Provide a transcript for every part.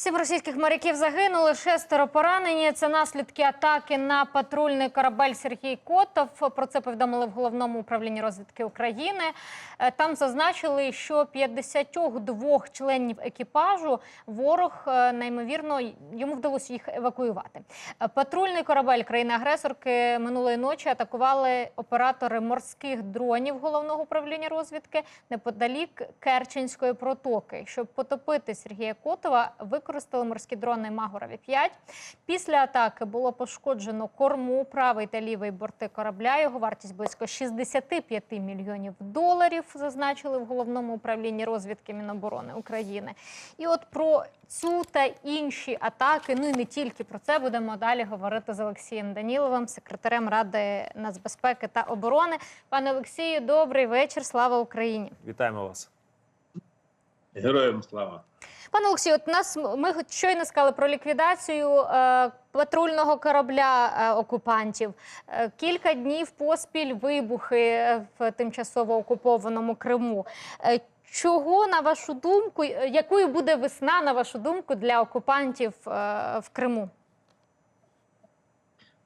Сім російських моряків загинули, шестеро поранені. Це наслідки атаки на патрульний корабель Сергій Котов. Про це повідомили в головному управлінні розвідки України. Е, Там зазначили, що 52 членів екіпажу ворог е, неймовірно йому вдалося їх евакуювати. Е, Патрульний корабель країни-агресорки минулої ночі атакували оператори морських дронів головного управління розвідки неподалік Керченської протоки. Щоб потопити Сергія Котова, використали морські дрони Магорові 5 Після атаки було пошкоджено корму, правий та лівий борти корабля. Його вартість близько 65 мільйонів доларів. Зазначили в головному управлінні розвідки Міноборони України. І от про цю та інші атаки, ну і не тільки про це будемо далі говорити з Олексієм Даніловим, секретарем Ради нацбезпеки та оборони. Пане Олексію, добрий вечір. Слава Україні. Вітаємо вас. Героям слава. Пане Олексію, от нас ми щойно сказали про ліквідацію е, патрульного корабля е, окупантів. Е, кілька днів поспіль вибухи е, в тимчасово окупованому Криму. Е, чого на вашу думку, е, якою буде весна, на вашу думку, для окупантів е, в Криму?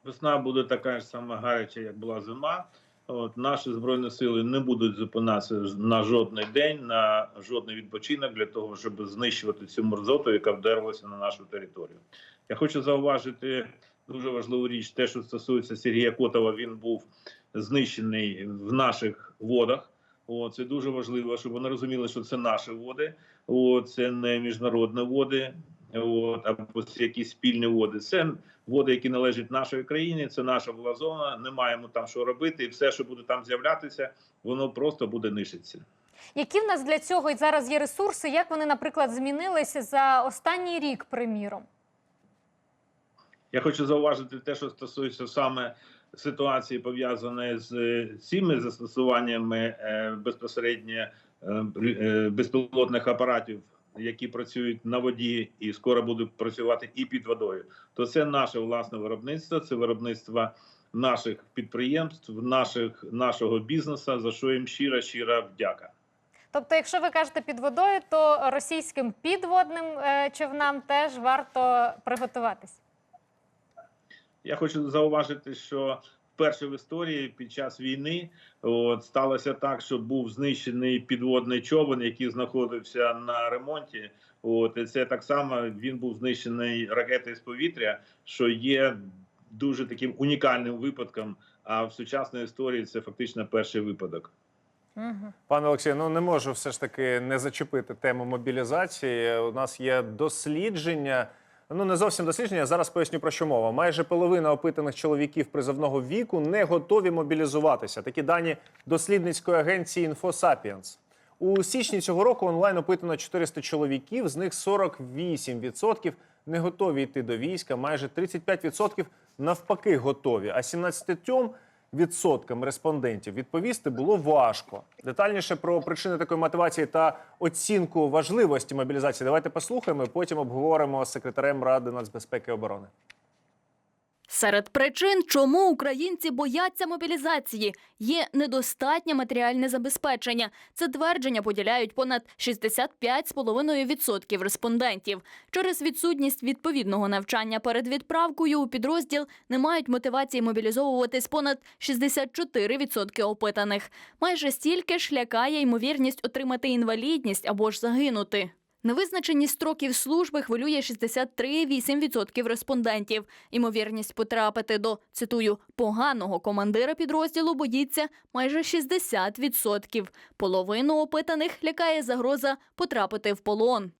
Весна буде така ж сама гаряча, як була зима. От наші збройні сили не будуть зупинятися на жодний день, на жодний відпочинок для того, щоб знищувати цю мерзоту, яка вдерлася на нашу територію. Я хочу зауважити дуже важливу річ, те, що стосується Сергія Котова, він був знищений в наших водах. О, це дуже важливо, щоб вони розуміли, що це наші води, о, це не міжнародні води, от, або якісь спільні води. Це води, які належать нашій країні, це наша була зона. Не маємо там що робити, і все, що буде там з'являтися, воно просто буде нищитися. Які в нас для цього і зараз є ресурси? Як вони, наприклад, змінилися за останній рік, приміром? Я хочу зауважити те, що стосується саме ситуації, пов'язаної з е, цими застосуваннями е, безпосередньо е, безпілотних апаратів, які працюють на воді і скоро будуть працювати і під водою. То це наше власне виробництво, це виробництво наших підприємств, наших нашого бізнесу. За що їм щира щира вдяка. Тобто, якщо ви кажете під водою, то російським підводним е, човнам теж варто приготуватись. Я хочу зауважити, що вперше в історії під час війни от, сталося так, що був знищений підводний човен, який знаходився на ремонті. От і це так само він був знищений ракетою з повітря, що є дуже таким унікальним випадком. А в сучасній історії це фактично перший випадок. Угу. Пане Олексію, ну не можу все ж таки не зачепити тему мобілізації. У нас є дослідження. Ну, не зовсім дослідження. Зараз поясню про що мова. Майже половина опитаних чоловіків призовного віку не готові мобілізуватися. Такі дані дослідницької агенції InfoSapiens. У січні цього року онлайн опитано 400 чоловіків, з них 48% не готові йти до війська, майже 35% навпаки готові, а 17 відсоткам респондентів відповісти було важко. Детальніше про причини такої мотивації та оцінку важливості мобілізації. Давайте послухаємо. Потім обговоримо з секретарем Ради нацбезпеки і оборони. Серед причин, чому українці бояться мобілізації, є недостатнє матеріальне забезпечення. Це твердження поділяють понад 65,5% респондентів. Через відсутність відповідного навчання перед відправкою у підрозділ не мають мотивації мобілізовуватись понад 64% опитаних. Майже стільки ж лякає ймовірність отримати інвалідність або ж загинути. Невизначеність строків служби хвилює 63,8% респондентів. Імовірність потрапити до, цитую, поганого командира підрозділу боїться майже 60%. Половину опитаних лякає загроза потрапити в полон.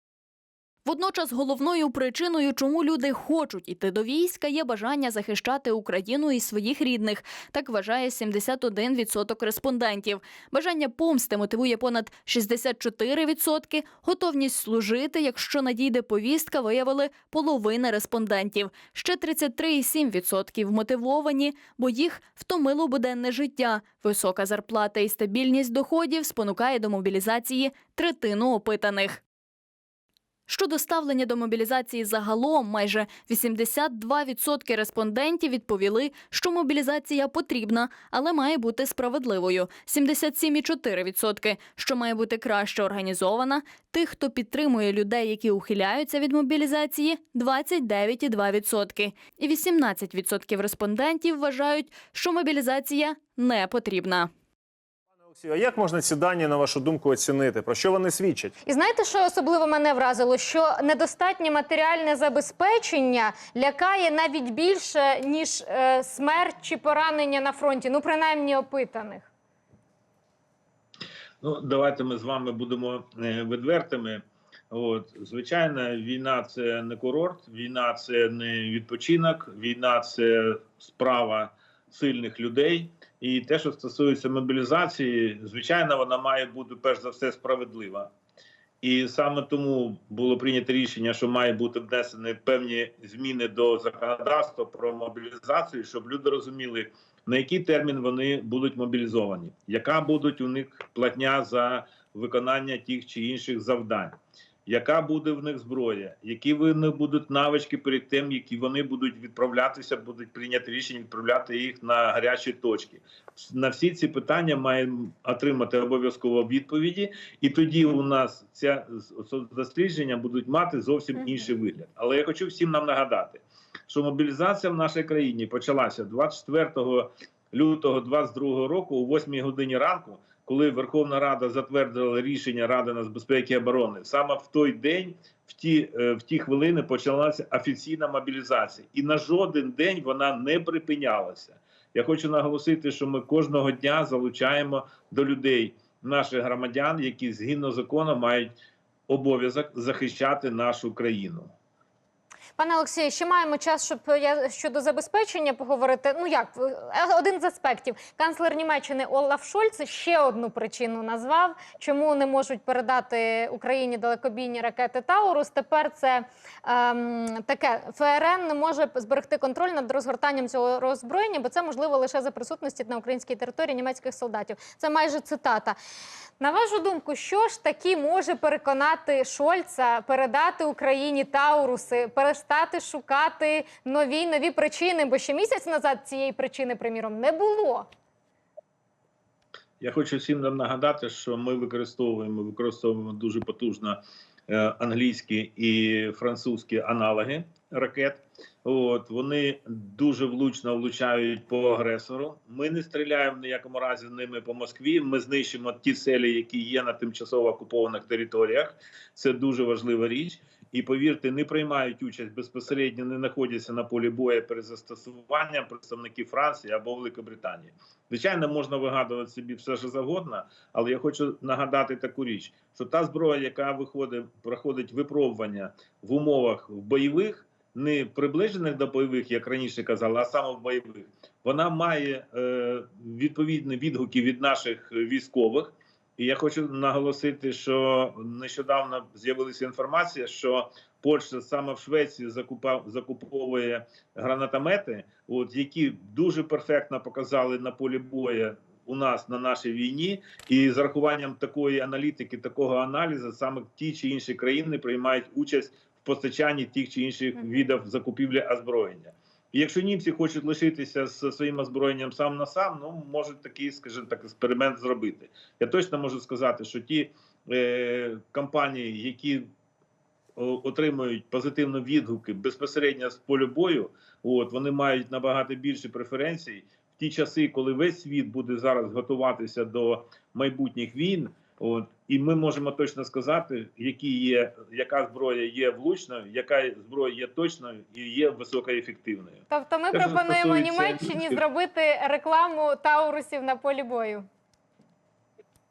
Водночас головною причиною, чому люди хочуть іти до війська, є бажання захищати Україну і своїх рідних. Так вважає 71% респондентів. Бажання помсти мотивує понад 64%. Готовність служити, якщо надійде повістка, виявили половина респондентів. Ще 33,7% мотивовані, бо їх втомило буденне життя. Висока зарплата і стабільність доходів спонукає до мобілізації третину опитаних. Щодо ставлення до мобілізації загалом, майже 82% респондентів відповіли, що мобілізація потрібна, але має бути справедливою. 77,4%, що має бути краще організована. Тих, хто підтримує людей, які ухиляються від мобілізації, 29,2%. І 18% респондентів вважають, що мобілізація не потрібна. А як можна ці дані, на вашу думку, оцінити? Про що вони свідчать? І знаєте, що особливо мене вразило? Що недостатнє матеріальне забезпечення лякає навіть більше, ніж е, смерть чи поранення на фронті, ну принаймні опитаних. Ну, давайте ми з вами будемо е, відвертими. От, звичайно, війна це не курорт, війна це не відпочинок, війна це справа сильних людей. І те, що стосується мобілізації, звичайно, вона має бути перш за все справедлива. І саме тому було прийнято рішення, що має бути внесені певні зміни до законодавства про мобілізацію, щоб люди розуміли, на який термін вони будуть мобілізовані, яка будуть у них платня за виконання тих чи інших завдань, яка буде в них зброя, які в них будуть навички перед тим, які вони будуть відправлятися, будуть прийняти рішення відправляти їх на гарячі точки. На всі ці питання маємо отримати обов'язково відповіді, і тоді у нас ця дослідження будуть мати зовсім інший вигляд. Але я хочу всім нам нагадати, що мобілізація в нашій країні почалася 24 лютого 2022 року о 8 годині ранку, коли Верховна Рада затвердила рішення Ради нацбезпеки і оборони. Саме в той день, в ті, е, в ті хвилини, почалася офіційна мобілізація, і на жоден день вона не припинялася. Я хочу наголосити, що ми кожного дня залучаємо до людей наших громадян, які згідно закону мають обов'язок захищати нашу країну. Пане Олексію, ще маємо час, щоб я щодо забезпечення поговорити. Ну як е, один з аспектів, канцлер Німеччини Олаф Шольц ще одну причину назвав, чому не можуть передати Україні далекобійні ракети Таурус. Тепер це ем, таке ФРН не може зберегти контроль над розгортанням цього роззброєння, бо це можливо лише за присутності на українській території німецьких солдатів. Це майже цитата. На вашу думку, що ж таки може переконати Шольца передати Україні Тауруси, перестати шукати нові нові причини? Бо ще місяць назад цієї причини, приміром, не було. Я хочу всім нам нагадати, що ми використовуємо використовуємо дуже потужно е, англійські і французькі аналоги ракет. От вони дуже влучно влучають по агресору. Ми не стріляємо ніякому разі ними по Москві. Ми знищимо ті селі, які є на тимчасово окупованих територіях. Це дуже важлива річ. І повірте, не приймають участь безпосередньо, не знаходяться на полі бою перед застосуванням представники Франції або Великобританії. Звичайно, можна вигадувати собі все що завгодно, але я хочу нагадати таку річ: що та зброя, яка виходить, проходить випробування в умовах бойових, не приближених до бойових, як раніше казали, а саме в бойових, вона має е, відповідні відгуки від наших військових. І я хочу наголосити, що нещодавно з'явилася інформація, що Польща саме в Швеції закупав закуповує гранатомети, от які дуже перфектно показали на полі бою у нас на нашій війні, і з рахуванням такої аналітики, такого аналізу, саме ті чи інші країни приймають участь в постачанні тих чи інших видів закупівлі озброєння. І якщо німці хочуть лишитися з своїм озброєнням сам на сам, ну можуть такий, скажімо так, експеримент зробити. Я точно можу сказати, що ті е, компанії, які отримують позитивні відгуки безпосередньо з полю бою, от вони мають набагато більше преференцій в ті часи, коли весь світ буде зараз готуватися до майбутніх війн. От і ми можемо точно сказати, які є, яка зброя є влучною, яка зброя є точною і є високоефективною. Тобто, ми що пропонуємо Німеччині зробити рекламу Таурусів на полі бою.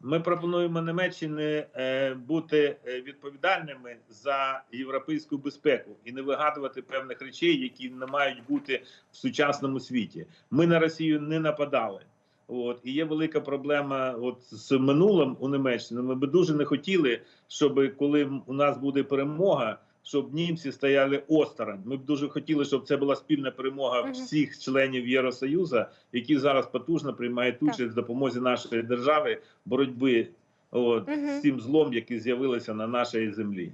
Ми пропонуємо Німеччині е, бути е, відповідальними за європейську безпеку і не вигадувати певних речей, які не мають бути в сучасному світі. Ми на Росію не нападали. От і є велика проблема. От з минулим у Німеччині. Ми би дуже не хотіли, щоб коли у нас буде перемога, щоб німці стояли осторонь. Ми б дуже хотіли, щоб це була спільна перемога Мгм. всіх членів Євросоюзу, які зараз потужно приймають участь в допомозі нашої держави боротьби от, Мгм. з цим злом, який з'явилося на нашій землі.